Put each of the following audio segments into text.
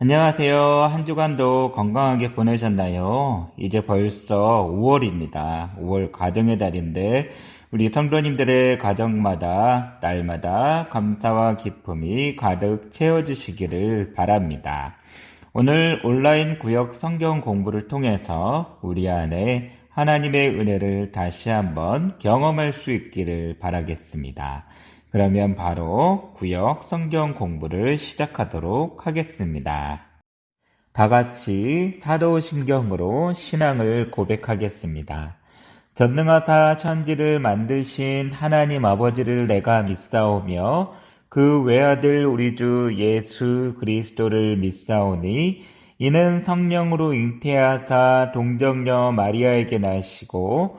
안녕하세요. 한 주간도 건강하게 보내셨나요? 이제 벌써 5월입니다. 5월 가정의 달인데 우리 성도님들의 가정마다 날마다 감사와 기쁨이 가득 채워지시기를 바랍니다. 오늘 온라인 구역 성경 공부를 통해서 우리 안에 하나님의 은혜를 다시 한번 경험할 수 있기를 바라겠습니다. 그러면 바로 구역 성경 공부를 시작하도록 하겠습니다. 다 같이 사도신경으로 신앙을 고백하겠습니다. 전능하사 천지를 만드신 하나님 아버지를 내가 믿사오며 그 외아들 우리 주 예수 그리스도를 믿사오니 이는 성령으로 잉태하사 동정녀 마리아에게 나시고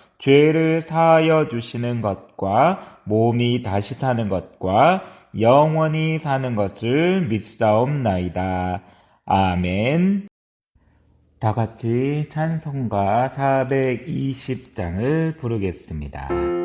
죄를 사하여 주시는 것과 몸이 다시 사는 것과 영원히 사는 것을 믿사옵나이다. 아멘. 다 같이 찬송가 420장을 부르겠습니다.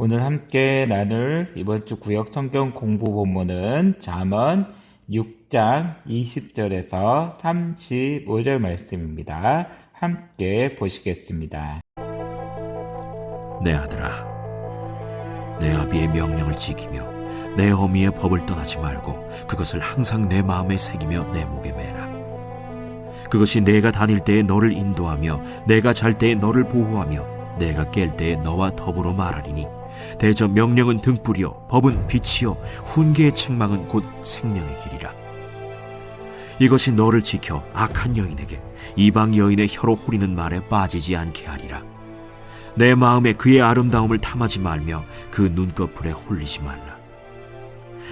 오늘 함께 나눌 이번 주 구역 성경 공부 본문은 잠언 6장 20절에서 35절 말씀입니다. 함께 보시겠습니다. 내 아들아, 내 아비의 명령을 지키며 내 어미의 법을 떠나지 말고 그것을 항상 내 마음에 새기며 내 목에 매라. 그것이 내가 다닐 때에 너를 인도하며 내가 잘 때에 너를 보호하며 내가 깰 때에 너와 더불어 말하리니 대저 명령은 등불이요 법은 빛이요 훈계의 책망은 곧 생명의 길이라. 이것이 너를 지켜 악한 여인에게 이방 여인의 혀로 후리는 말에 빠지지 않게 하리라. 내 마음에 그의 아름다움을 탐하지 말며 그 눈꺼풀에 홀리지 말라.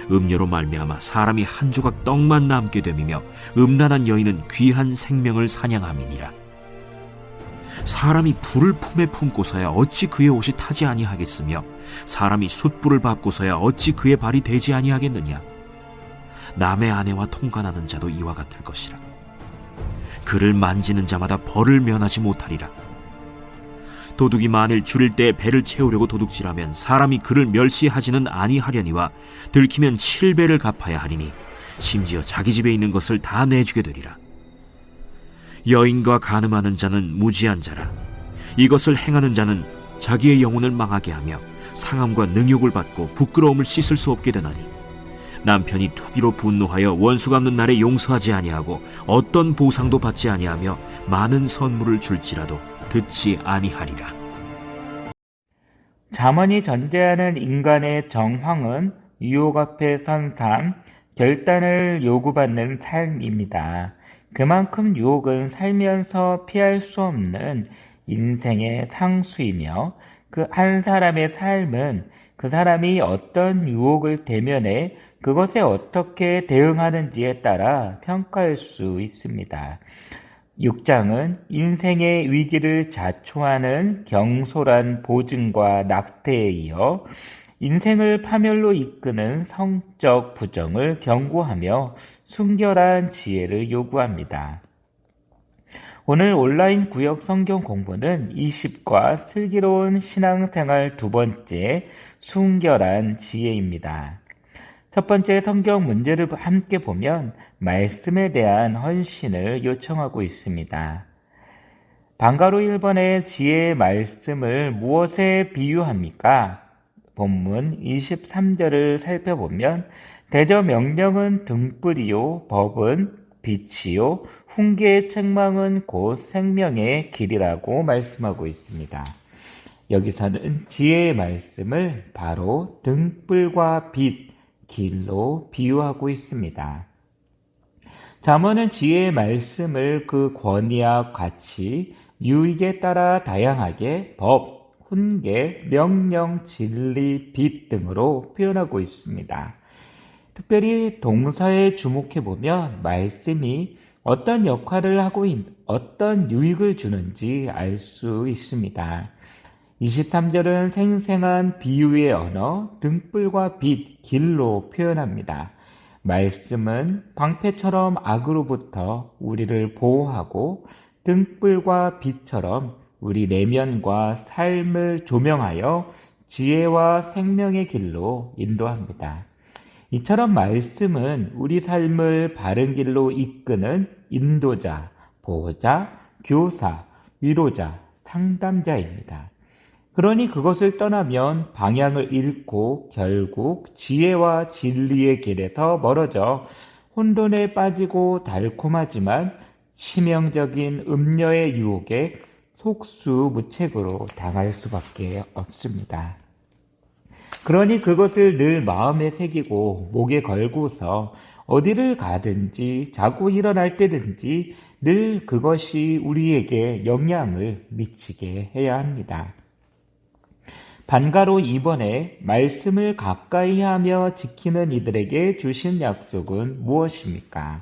음료로 말미암아 사람이 한 조각 떡만 남게 됨이며 음란한 여인은 귀한 생명을 사냥함이니라 사람이 불을 품에 품고서야 어찌 그의 옷이 타지 아니하겠으며 사람이 숯불을 밟고서야 어찌 그의 발이 되지 아니하겠느냐? 남의 아내와 통관하는 자도 이와 같을 것이라. 그를 만지는 자마다 벌을 면하지 못하리라. 도둑이 만일 줄일 때 배를 채우려고 도둑질하면 사람이 그를 멸시하지는 아니하려니와 들키면 칠배를 갚아야 하리니 심지어 자기 집에 있는 것을 다 내주게 되리라 여인과 간음하는 자는 무지한 자라. 이것을 행하는 자는 자기의 영혼을 망하게 하며 상함과 능욕을 받고 부끄러움을 씻을 수 없게 되나니. 남편이 투기로 분노하여 원수 갚는 날에 용서하지 아니하고 어떤 보상도 받지 아니하며 많은 선물을 줄지라도 듣지 아니하리라. 자문이 전제하는 인간의 정황은 유혹 앞에 선 삶, 결단을 요구받는 삶입니다. 그만큼 유혹은 살면서 피할 수 없는 인생의 상수이며 그 한 사람의 삶은 그 사람이 어떤 유혹을 대면해 그것에 어떻게 대응하는지에 따라 평가할 수 있습니다. 6장은 인생의 위기를 자초하는 경솔한 보증과 낙태에 이어 인생을 파멸로 이끄는 성적 부정을 경고하며 순결한 지혜를 요구합니다. 오늘 온라인 구역 성경 공부는 20과 슬기로운 신앙생활 두 번째 순결한 지혜입니다. 첫 번째 성경 문제를 함께 보면 말씀에 대한 헌신을 요청하고 있습니다. 방가로 1번의 지혜의 말씀을 무엇에 비유합니까? 본문 23절을 살펴보면 대저 명령은 등불이요 법은 빛이요 훈계의 책망은 곧 생명의 길이라고 말씀하고 있습니다. 여기서는 지혜의 말씀을 바로 등불과 빛, 길로 비유하고 있습니다. 잠언은 지혜의 말씀을 그 권위와 가치, 유익에 따라 다양하게 법, 훈계, 명령, 진리, 빛 등으로 표현하고 있습니다. 특별히 동사에 주목해 보면 말씀이 어떤 역할을 하고 있, 어떤 유익을 주는지 알 수 있습니다. 23절은 생생한 비유의 언어, 등불과 빛, 길로 표현합니다. 말씀은 방패처럼 악으로부터 우리를 보호하고 등불과 빛처럼 우리 내면과 삶을 조명하여 지혜와 생명의 길로 인도합니다. 이처럼 말씀은 우리 삶을 바른 길로 이끄는 인도자, 보호자, 교사, 위로자, 상담자입니다. 그러니 그것을 떠나면 방향을 잃고 결국 지혜와 진리의 길에서 멀어져 혼돈에 빠지고 달콤하지만 치명적인 음녀의 유혹에 속수무책으로 당할 수밖에 없습니다. 그러니 그것을 늘 마음에 새기고 목에 걸고서 어디를 가든지 자고 일어날 때든지 늘 그것이 우리에게 영향을 미치게 해야 합니다. 반가로 이번에 말씀을 가까이 하며 지키는 이들에게 주신 약속은 무엇입니까?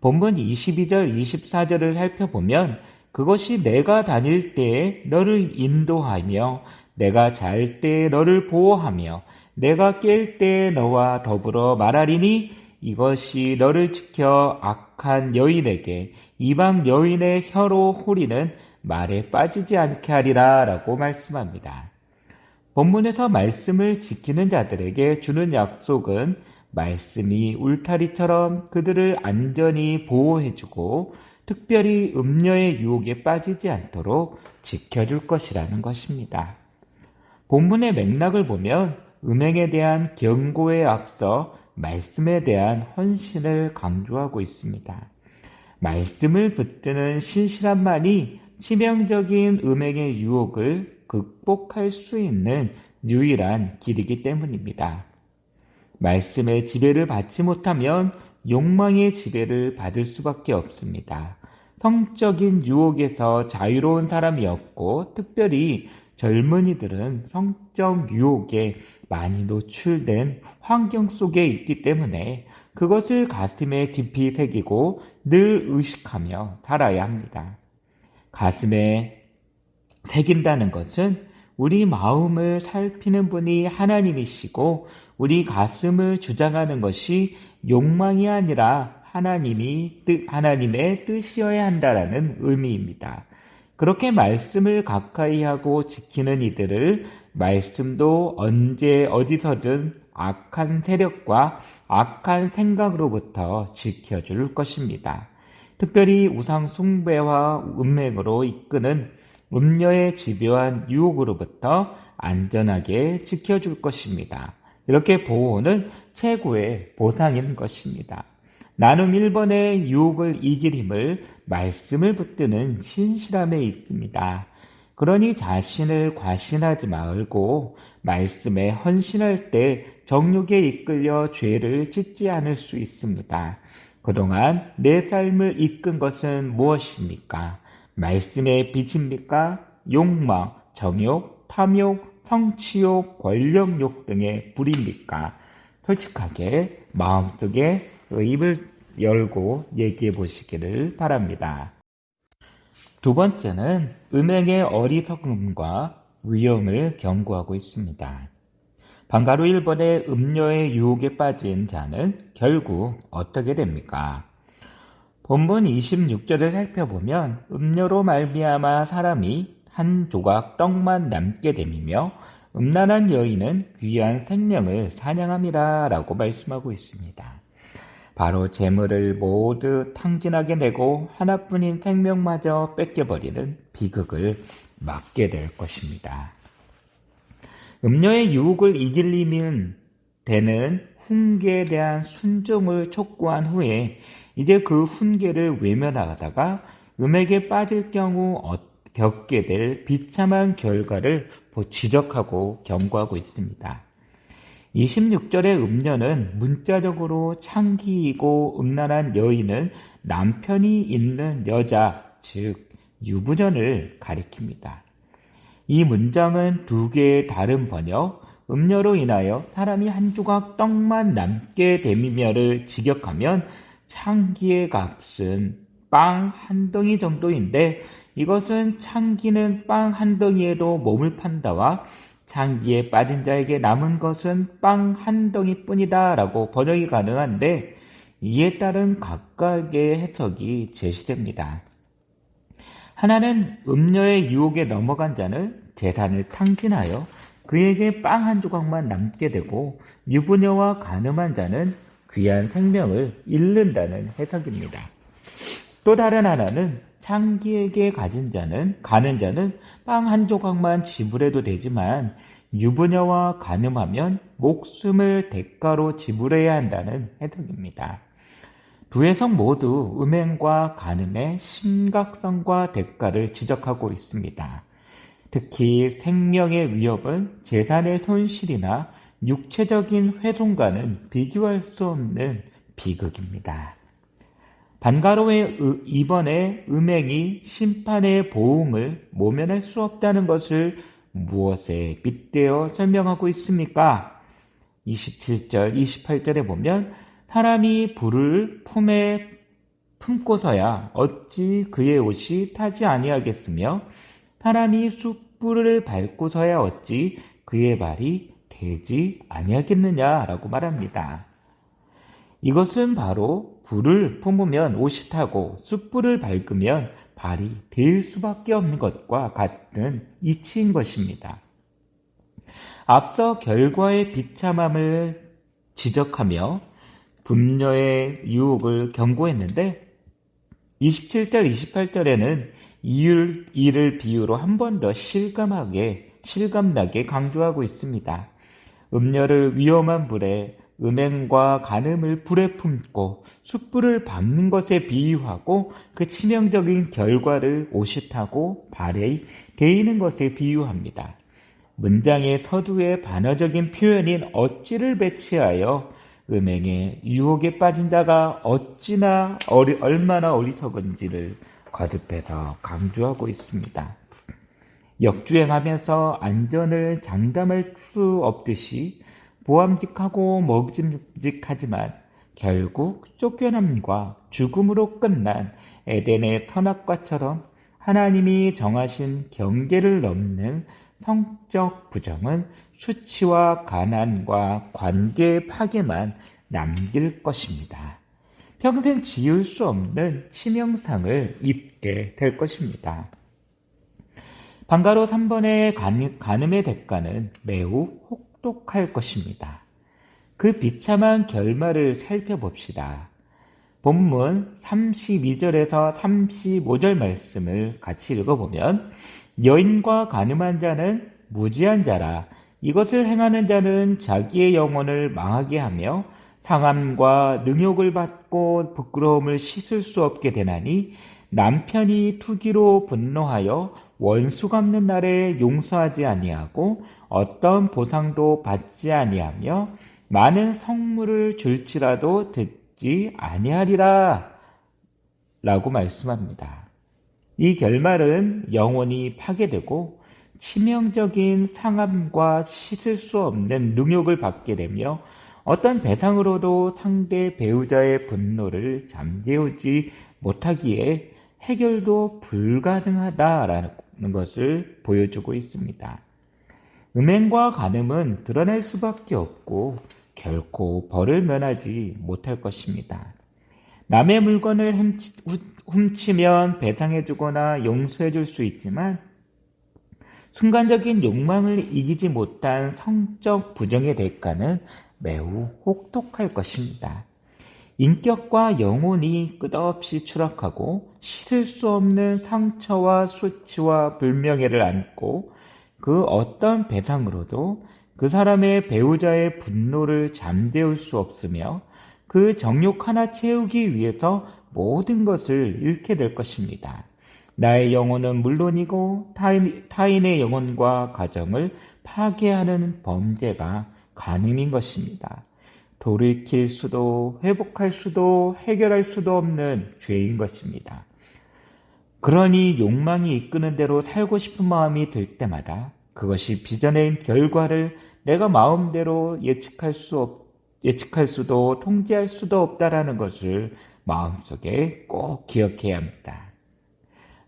본문 22절, 24절을 살펴보면 그것이 내가 다닐 때에 너를 인도하며 내가 잘 때에 너를 보호하며 내가 깰 때에 너와 더불어 말하리니 이것이 너를 지켜 악한 여인에게 이방 여인의 혀로 호리는 말에 빠지지 않게 하리라 라고 말씀합니다. 본문에서 말씀을 지키는 자들에게 주는 약속은 말씀이 울타리처럼 그들을 안전히 보호해주고 특별히 음녀의 유혹에 빠지지 않도록 지켜줄 것이라는 것입니다. 본문의 맥락을 보면 음행에 대한 경고에 앞서 말씀에 대한 헌신을 강조하고 있습니다. 말씀을 붙드는 신실함만이 치명적인 음행의 유혹을 극복할 수 있는 유일한 길이기 때문입니다. 말씀의 지배를 받지 못하면 욕망의 지배를 받을 수밖에 없습니다. 성적인 유혹에서 자유로운 사람이 없고 특별히 젊은이들은 성적 유혹에 많이 노출된 환경 속에 있기 때문에 그것을 가슴에 깊이 새기고 늘 의식하며 살아야 합니다. 가슴에 새긴다는 것은 우리 마음을 살피는 분이 하나님이시고 우리 가슴을 주장하는 것이 욕망이 아니라 하나님이 뜻, 하나님의 뜻이어야 한다라는 의미입니다. 그렇게 말씀을 가까이 하고 지키는 이들을 말씀도 언제 어디서든 악한 세력과 악한 생각으로부터 지켜줄 것입니다. 특별히 우상 숭배와 음행으로 이끄는 음녀의 집요한 유혹으로부터 안전하게 지켜줄 것입니다. 이렇게 보호는 최고의 보상인 것입니다. 나눔 1번의 유혹을 이길 힘을 말씀을 붙드는 신실함에 있습니다. 그러니 자신을 과신하지 말고 말씀에 헌신할 때 정욕에 이끌려 죄를 짓지 않을 수 있습니다. 그동안 내 삶을 이끈 것은 무엇입니까? 말씀의 빛입니까? 욕망, 정욕, 탐욕, 성취욕, 권력욕 등의 불입니까? 솔직하게 마음속에 입을 열고 얘기해 보시기를 바랍니다. 두 번째는 음행의 어리석음과 위험을 경고하고 있습니다. 방가루 1번의 음료의 유혹에 빠진 자는 결국 어떻게 됩니까? 본문 26절을 살펴보면 음료로 말미암아 사람이 한 조각 떡만 남게 됨이며 음란한 여인은 귀한 생명을 사냥함이라 라고 말씀하고 있습니다. 바로 재물을 모두 탕진하게 내고 하나뿐인 생명마저 뺏겨버리는 비극을 맞게 될 것입니다. 음료의 유혹을 이길리면 되는 훈계에 대한 순종을 촉구한 후에 이제 그 훈계를 외면하다가 음액에 빠질 경우 어- 겪게 될 비참한 결과를 지적하고 경고하고 있습니다. 26절의 음녀는 문자적으로 창기이고 음란한 여인은 남편이 있는 여자, 즉 유부녀를 가리킵니다. 이 문장은 두 개의 다른 번역, 음료로 인하여 사람이 한 조각 떡만 남게 됨이며를 직역하면 창기의 값은 빵 한 덩이 정도인데 이것은 창기는 빵 한 덩이에도 몸을 판다와 창기에 빠진 자에게 남은 것은 빵 한 덩이 뿐이다 라고 번역이 가능한데 이에 따른 각각의 해석이 제시됩니다. 하나는 음녀의 유혹에 넘어간 자는 재산을 탕진하여 그에게 빵 한 조각만 남게 되고 유부녀와 가늠한 자는 귀한 생명을 잃는다는 해석입니다. 또 다른 하나는 창기에게 가진 자는 가는 자는 빵 한 조각만 지불해도 되지만 유부녀와 가늠하면 목숨을 대가로 지불해야 한다는 해석입니다. 두 해석 모두 음행과 간음의 심각성과 대가를 지적하고 있습니다. 특히 생명의 위협은 재산의 손실이나 육체적인 훼손과는 비교할 수 없는 비극입니다. 반가로의 이번에 음행이 심판의 보응을 모면할 수 없다는 것을 무엇에 빗대어 설명하고 있습니까? 27절, 28절에 보면 사람이 불을 품에 품고서야 어찌 그의 옷이 타지 아니하겠으며 사람이 숯불을 밟고서야 어찌 그의 발이 되지 아니하겠느냐라고 말합니다. 이것은 바로 불을 품으면 옷이 타고 숯불을 밟으면 발이 될 수밖에 없는 것과 같은 이치인 것입니다. 앞서 결과의 비참함을 지적하며 분녀의 유혹을 경고했는데 27절, 28절에는 이율, 이를 비유로 한 번 더 실감하게, 실감나게 강조하고 있습니다. 음녀를 위험한 불에 음행과 간음을 불에 품고 숯불을 밟는 것에 비유하고 그 치명적인 결과를 옷이 타고 발에 데이는 것에 비유합니다. 문장의 서두의 반어적인 표현인 어찌를 배치하여 음행의 유혹에 빠진 자가 어찌나 어리, 얼마나 어리석은지를 거듭해서 강조하고 있습니다. 역주행하면서 안전을 장담할 수 없듯이 보암직하고 먹음직하지만 결국 쫓겨남과 죽음으로 끝난 에덴의 선악과처럼 하나님이 정하신 경계를 넘는 성적 부정은 수치와 가난과 관계 파괴만 남길 것입니다. 평생 지울 수 없는 치명상을 입게 될 것입니다. 방가로 3번의 간음의 대가는 매우 혹 독할 것입니다. 그 비참한 결말을 살펴봅시다. 본문 32절에서 35절 말씀을 같이 읽어보면 여인과 가늠한 자는 무지한 자라 이것을 행하는 자는 자기의 영혼을 망하게 하며 상함과 능욕을 받고 부끄러움을 씻을 수 없게 되나니 남편이 투기로 분노하여 원수 갚는 날에 용서하지 아니하고 어떤 보상도 받지 아니하며 많은 성물을 줄지라도 듣지 아니하리라 라고 말씀합니다. 이 결말은 영혼이 파괴되고 치명적인 상함과 씻을 수 없는 능욕을 받게 되며 어떤 배상으로도 상대 배우자의 분노를 잠재우지 못하기에 해결도 불가능하다라는 것을 보여주고 있습니다. 음행과 간음은 드러낼 수밖에 없고 결코 벌을 면하지 못할 것입니다. 남의 물건을 훔치 면 배상해주거나 용서해줄 수 있지만 순간적인 욕망을 이기지 못한 성적 부정의 대가는 매우 혹독할 것입니다. 인격과 영혼이 끝없이 추락하고 씻을 수 없는 상처와 수치와 불명예를 안고 그 어떤 배상으로도 그 사람의 배우자의 분노를 잠재울 수 없으며 그 정욕 하나 채우기 위해서 모든 것을 잃게 될 것입니다. 나의 영혼은 물론이고 타인, 타인의 영혼과 가정을 파괴하는 범죄가 간음인 것입니다. 돌이킬 수도 회복할 수도 해결할 수도 없는 죄인 것입니다. 그러니 욕망이 이끄는 대로 살고 싶은 마음이 들 때마다 그것이 빚어낸 결과를 내가 마음대로 예측할 수 없, 예측할 수도 통제할 수도 없다라는 것을 마음속에 꼭 기억해야 합니다.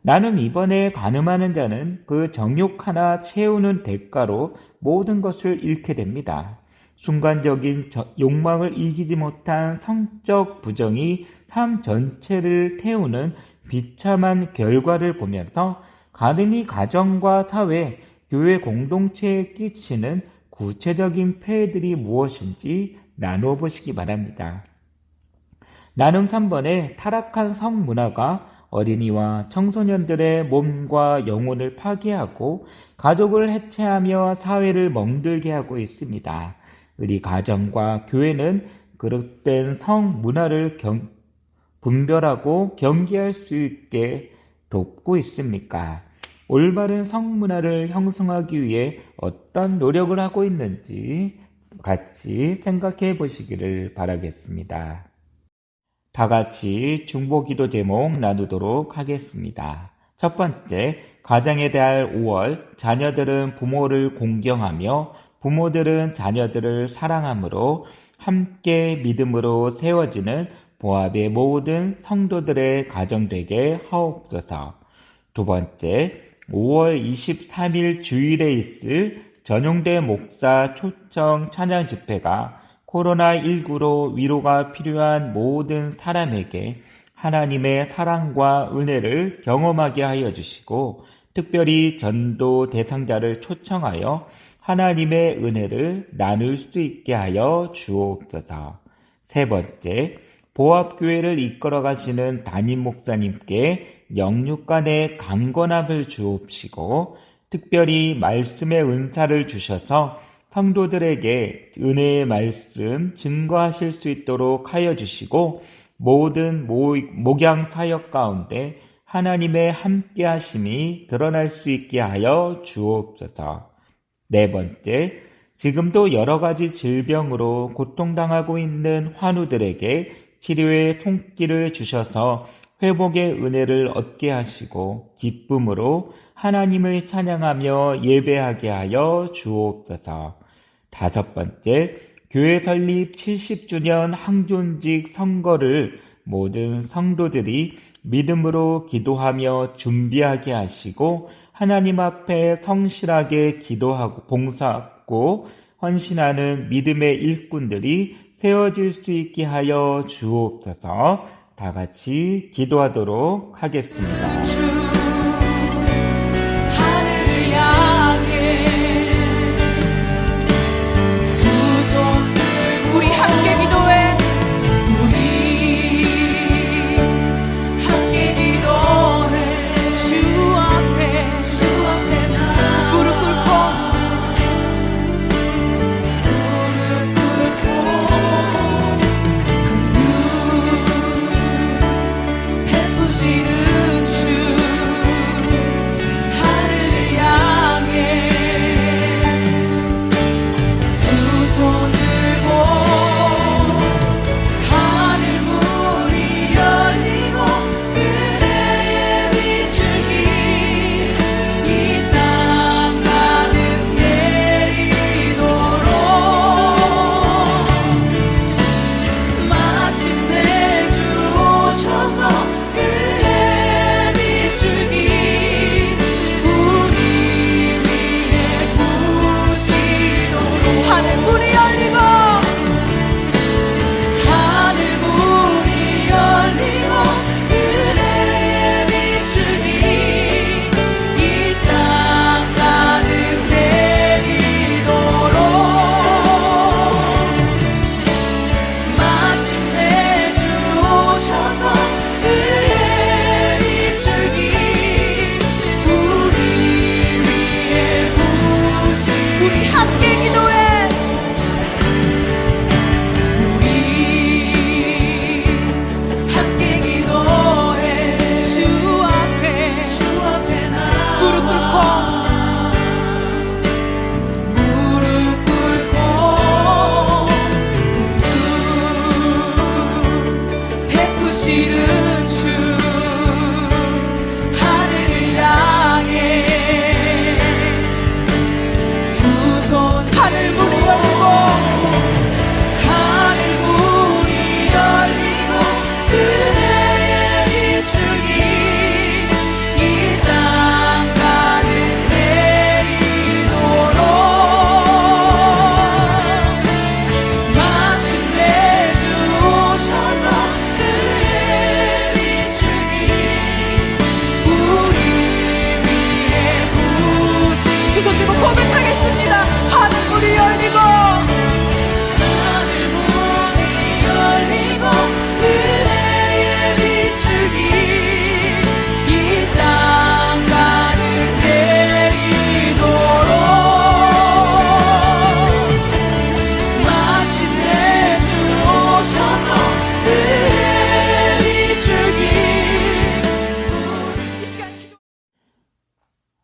나는 이번에 가늠하는 자는 그 정욕 하나 채우는 대가로 모든 것을 잃게 됩니다. 순간적인 욕망을 이기지 못한 성적 부정이 삶 전체를 태우는 비참한 결과를 보면서 가늠이 가정과 사회, 교회 공동체에 끼치는 구체적인 폐해들이 무엇인지 나누어 보시기 바랍니다. 나눔 3번에 타락한 성문화가 어린이와 청소년들의 몸과 영혼을 파괴하고 가족을 해체하며 사회를 멍들게 하고 있습니다. 우리 가정과 교회는 그릇된 성문화를 경, 분별하고 경계할 수 있게 돕고 있습니까? 올바른 성문화를 형성하기 위해 어떤 노력을 하고 있는지 같이 생각해 보시기를 바라겠습니다. 다 같이 중보 기도 제목 나누도록 하겠습니다. 첫 번째, 가정에 대할 5월, 자녀들은 부모를 공경하며 부모들은 자녀들을 사랑함으로 함께 믿음으로 세워지는 보합의 모든 성도들의 가정 되게 하옵소서. 두 번째, 5월 23일 주일에 있을 전용대 목사 초청 찬양 집회가 코로나19로 위로가 필요한 모든 사람에게 하나님의 사랑과 은혜를 경험하게 하여 주시고 특별히 전도 대상자를 초청하여 하나님의 은혜를 나눌 수 있게 하여 주옵소서. 세 번째, 보합교회를 이끌어 가시는 담임 목사님께 영육간의 강건함을 주옵시고 특별히 말씀의 은사를 주셔서 성도들에게 은혜의 말씀 증거하실 수 있도록 하여 주시고 모든 목양 사역 가운데 하나님의 함께 하심이 드러날 수 있게 하여 주옵소서. 네 번째, 지금도 여러 가지 질병으로 고통당하고 있는 환우들에게 치료의 손길을 주셔서 회복의 은혜를 얻게 하시고 기쁨으로 하나님을 찬양하며 예배하게 하여 주옵소서. 다섯 번째, 교회 설립 70주년 항존직 선거를 모든 성도들이 믿음으로 기도하며 준비하게 하시고 하나님 앞에 성실하게 기도하고 봉사하고 헌신하는 믿음의 일꾼들이 세워질 수 있게 하여 주옵소서. 다 같이 기도하도록 하겠습니다.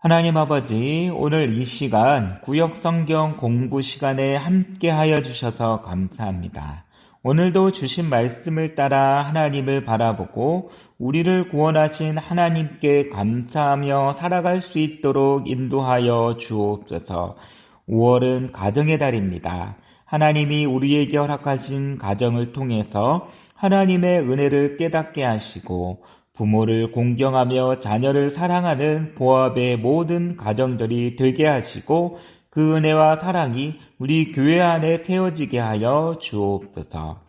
하나님 아버지, 오늘 이 시간 구역 성경 공부 시간에 함께 하여 주셔서 감사합니다. 오늘도 주신 말씀을 따라 하나님을 바라보고 우리를 구원하신 하나님께 감사하며 살아갈 수 있도록 인도하여 주옵소서. 5월은 가정의 달입니다. 하나님이 우리에게 허락하신 가정을 통해서 하나님의 은혜를 깨닫게 하시고 부모를 공경하며 자녀를 사랑하는 보합의 모든 가정들이 되게 하시고 그 은혜와 사랑이 우리 교회 안에 세워지게 하여 주옵소서.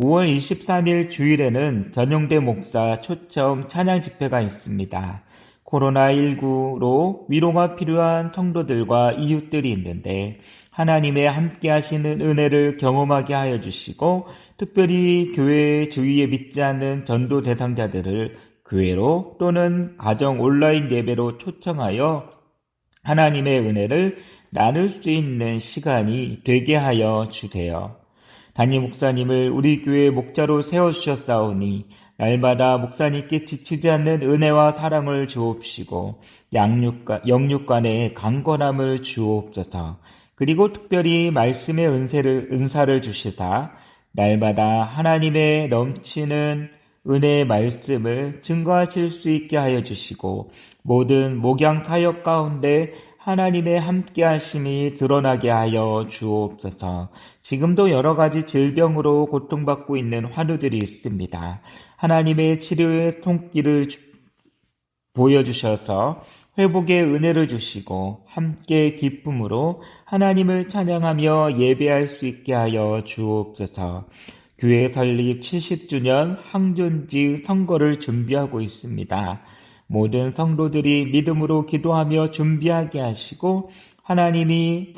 5월 23일 주일에는 전용대 목사 초청 찬양 집회가 있습니다. 코로나19로 위로가 필요한 성도들과 이웃들이 있는데 하나님의 함께 하시는 은혜를 경험하게 하여 주시고 특별히 교회 주위에 믿지 않는 전도 대상자들을 교회로 또는 가정 온라인 예배로 초청하여 하나님의 은혜를 나눌 수 있는 시간이 되게 하여 주세요. 담임 목사님을 우리 교회 목자로 세워주셨사오니 날마다 목사님께 지치지 않는 은혜와 사랑을 주옵시고 양육과, 영육간의 강건함을 주옵소서. 그리고 특별히 말씀의 은혜를, 은사를 주시사 날마다 하나님의 넘치는 은혜의 말씀을 증거하실 수 있게 하여 주시고 모든 목양 사역 가운데 하나님의 함께 하심이 드러나게 하여 주옵소서. 지금도 여러 가지 질병으로 고통받고 있는 환우들이 있습니다. 하나님의 치료의 손길을 주- 보여주셔서 회복의 은혜를 주시고 함께 기쁨으로 하나님을 찬양하며 예배할 수 있게 하여 주옵소서. 교회 설립 70주년 항존지 선거를 준비하고 있습니다. 모든 성도들이 믿음으로 기도하며 준비하게 하시고 하나님이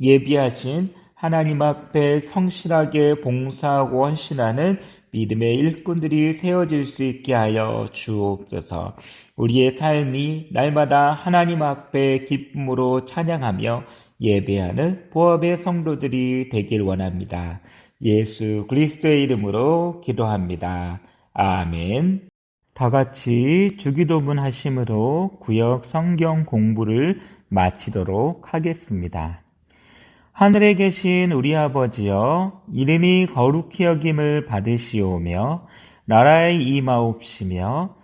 예비하신 하나님 앞에 성실하게 봉사하고 헌신하는 믿음의 일꾼들이 세워질 수 있게 하여 주옵소서. 우리의 삶이 날마다 하나님 앞에 기쁨으로 찬양하며 예배하는 보합의 성도들이 되길 원합니다. 예수 그리스도의 이름으로 기도합니다. 아멘. 다 같이 주기도문 하심으로 구역 성경 공부를 마치도록 하겠습니다. 하늘에 계신 우리 아버지여 이름이 거룩히 여김을 받으시오며 나라의 임하옵시며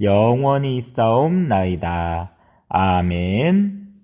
영원히 있사옵나이다. 아멘.